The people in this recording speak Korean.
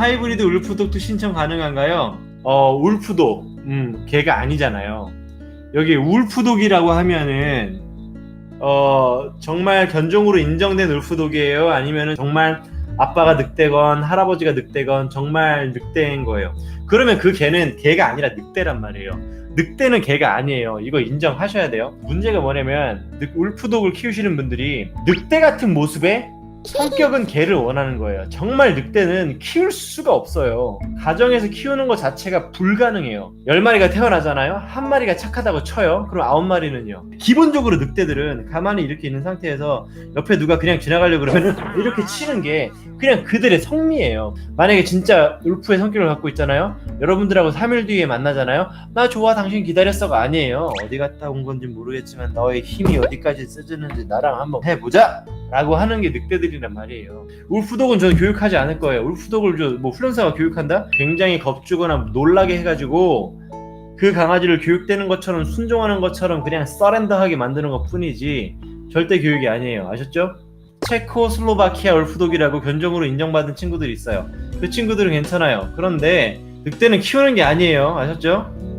하이브리드 울프독도 신청 가능한가요? 어, 울프독. 음, 걔가 아니잖아요. 여기 울프독이라고 하면은 어, 정말 견종으로 인정된 울프독이에요? 아니면은 정말 아빠가 늑대건 할아버지가 늑대건 정말 늑대인 거예요. 그러면 그 개는 개가 아니라 늑대란 말이에요. 늑대는 개가 아니에요. 이거 인정하셔야 돼요. 문제가 뭐냐면 늑- 울프독을 키우시는 분들이 늑대 같은 모습에 성격은 개를 원하는 거예요. 정말 늑대는 키울 수가 없어요. 가정에서 키우는 것 자체가 불가능해요. 10마리가 태어나잖아요? 한 마리가 착하다고 쳐요? 그럼 9마리는요? 기본적으로 늑대들은 가만히 이렇게 있는 상태에서 옆에 누가 그냥 지나가려고 그러면 이렇게 치는 게 그냥 그들의 성미예요. 만약에 진짜 울프의 성격을 갖고 있잖아요? 여러분들하고 3일 뒤에 만나잖아요? 나 좋아 당신 기다렸어가 아니에요. 어디 갔다 온 건지 모르겠지만 너의 힘이 어디까지 쓰지는지 나랑 한번 해보자! 라고 하는 게 늑대들이란 말이에요. 울프독은 저는 교육하지 않을 거예요. 울프독을 저뭐 훈련사가 교육한다? 굉장히 겁주거나 놀라게 해가지고 그 강아지를 교육되는 것처럼 순종하는 것처럼 그냥 서렌더하게 만드는 것 뿐이지 절대 교육이 아니에요. 아셨죠? 체코슬로바키아 울프독이라고 견종으로 인정받은 친구들이 있어요. 그 친구들은 괜찮아요. 그런데 늑대는 키우는 게 아니에요. 아셨죠?